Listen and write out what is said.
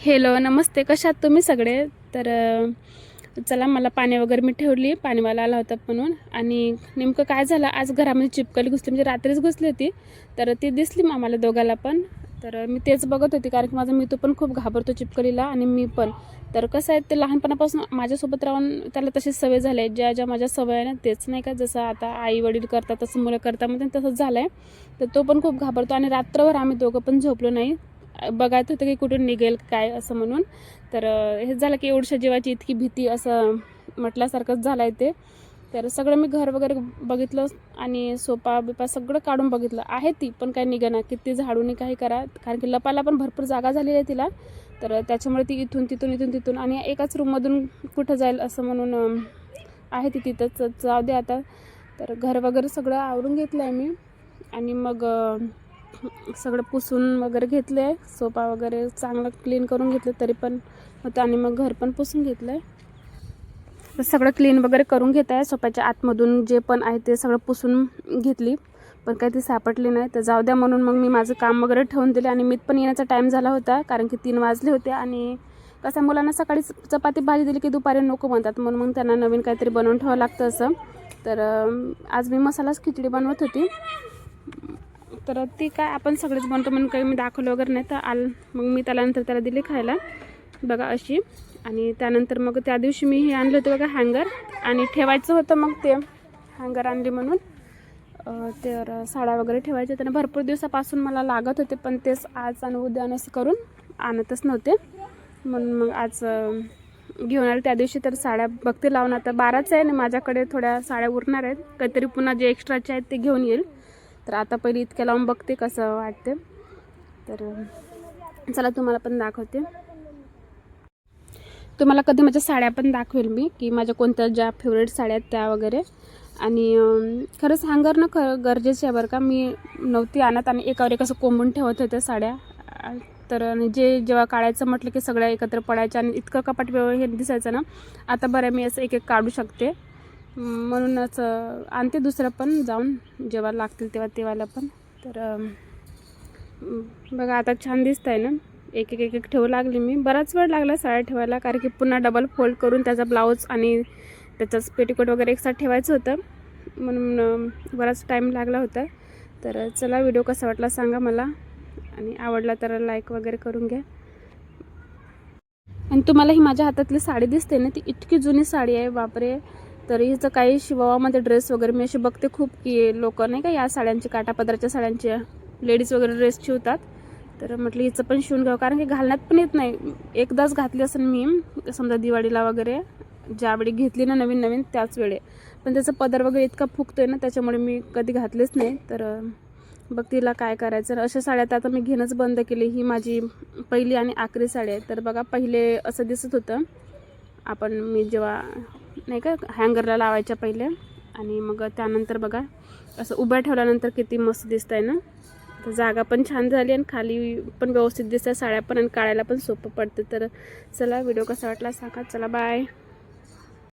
Hello नमस्ते. कशात तुम्ही सगळे? तर चला मला पाणी वगैरे मी ठेवली. पाणीवाला आला होता म्हणून. आणि नेमकं काय झालं? आज घरामध्ये चिपकली घुसली. म्हणजे रात्रीच घुसली होती. तर ती दिसली मग आम्हाला दोघाला पण. तर मी तेच बघत होती कारण की माझा मितू पण खूप घाबरतो चिपकलीला आणि मी पण. तर कसं आहे ते लहानपणापासून माझ्यासोबत राहून त्याला तशीच सवय झाली आहे. ज्या ज्या माझ्या सवय आहे ना तेच नाही का? जसं आता आई वडील करतात तसं मुलं करतात म्हणजे तसंच झालं आहे तर तो पण खूप घाबरतो. आणि रात्रभर आम्ही दोघं पण झोपलो नाही. बघायचं होतं की कुठून निघेल काय असं म्हणून. तर हेच झालं की एवढ्या जीवाची इतकी भीती असं म्हटल्यासारखंच झालं आहे ते. तर सगळं मी घर वगैरे बघितलं आणि सोपा बिपा सगळं काढून बघितलं. आहे ती पण काही निघेना. किती झाडूनी काही करा. कारण की लपायला पण भरपूर जागा झालेली आहे तिला. तर त्याच्यामुळे ती इथून तिथून इथून तिथून आणि एकाच रूममधून कुठं जाईल असं म्हणून आहे ती तिथंच. जाऊ दे आता. तर घर वगैरे सगळं आवरून घेतलं आहे मी. आणि मग सगळं पुसून वगैरे घेतलं आहे सोफा वगैरे चांगलं क्लीन करून घेतलं तरी पण. होतं आणि मग घर पण पुसून घेतलं आहे सगळं क्लीन वगैरे करून घेत आहे. सोफ्याच्या आतमधून जे पण आहे ते सगळं पुसून घेतली. पण काही ती सापडली नाही. तर जाऊ द्या म्हणून मग मी माझं काम वगैरे ठेवून दिले आणि मीत पण येण्याचा टाईम झाला होता. कारण की तीन वाजले होते आणि कसं मुलांना सकाळी चपाती भाजी दिली की दुपारी नको म्हणतात. म्हणून मग त्यांना नवीन काहीतरी बनवून ठेवावं लागतं असं. तर आज मी मसालाच खिचडी बनवत होती. तर ती काय आपण सगळेच बनतो म्हणून काही मी दाखवलं वगैरे नाही. तर आल मग मी त्याला नंतर त्याला दिली खायला. बघा अशी. आणि त्यानंतर मग त्या दिवशी मी हे आणलं होतं बघा हँगर आणि ठेवायचं होतं मग ते हँगर आणली म्हणून. तर साड्या वगैरे ठेवायच्या. त्यांना भरपूर दिवसापासून मला लागत होते पण तेच आज आणि उद्या असं करून आणतच नव्हते. म्हणून मग आज घेऊन आले. त्या दिवशी तर साड्या बघते लावून. आता बाराच आहे आणि माझ्याकडे थोड्या साड्या उरणार आहेत. काहीतरी पुन्हा जे एक्स्ट्राचे आहेत ते घेऊन येईल. तर आता पहिले इतक्या लावून बघते कसं वाटते तर चला तुम्हाला पण दाखवते. तुम्हाला कधी माझ्या साड्या पण दाखवेल मी की माझ्या कोणत्या ज्या फेवरेट साड्या आहेत त्या वगैरे. आणि खरंच हँगर ना खरं गरजेचे आहे बरं का मी नव्हती आणत आणि एकावर एक असं कोंबून ठेवत होते साड्या. तर आणि जे जेव्हा काढायचं म्हटलं की सगळ्या एकत्र पडायच्या आणि इतकं कपाट व्यवहार हे दिसायचं ना आता बरं मी असं एक एक काढू शकते. म्हणूनच आणते दुसरं पण जाऊन जेव्हा लागतील तेव्हा तेव्हाला पण. तर बघा आता छान दिसत आहे ना. एक एक एक एक ठेवू लागली मी. बराच वेळ लागला साड्या ठेवायला कारण की पुन्हा डबल फोल्ड करून त्याचा ब्लाऊज आणि त्याचाच पेटीकोट वगैरे एकसाथ ठेवायचं होतं. म्हणून बराच टाईम लागला होता. तर चला व्हिडिओ कसा वाटला सांगा मला. आणि आवडला तर लाईक वगैरे करून घ्या. आणि तुम्हाला ही माझ्या हातातली साडी दिसते ना ती इतकी जुनी साडी आहे बापरे. तर हिचं काही शिवावामध्ये ड्रेस वगैरे मी अशी बघते खूप की लोक नाही का या साड्यांची काटापदराच्या साड्यांचे लेडीज वगैरे ड्रेस शिवतात. तर म्हटलं हिचं पण शिवून घ्यावं कारण की घालण्यात पण येत नाही. एकदाच घातली असेल मी समजा दिवाळीला वगैरे ज्यावेळी घेतली ना नवीन नवीन त्याच वेळे. पण त्याचा पदर वगैरे इतका फुगतोय ना त्याच्यामुळे मी कधी घातलेच नाही. तर बघ तिला काय करायचं. तर अशा साड्या तर आता मी घेणंच बंद केली. ही माझी पहिली आणि आखरी साडी आहे. तर बघा पहिले असं दिसत होतं. आपण मी जेव्हा नाही का हँगरला लावायच्या पहिले. आणि मग त्यानंतर बघा असं उभ्या ठेवल्यानंतर किती मस्त दिसत आहे ना. तर जागा पण छान झाली आणि खाली पण व्यवस्थित दिसतं साड्या पण आणि काढायला पण सोपं पडतं. तर चला व्हिडिओ कसा वाटला सांगा. चला बाय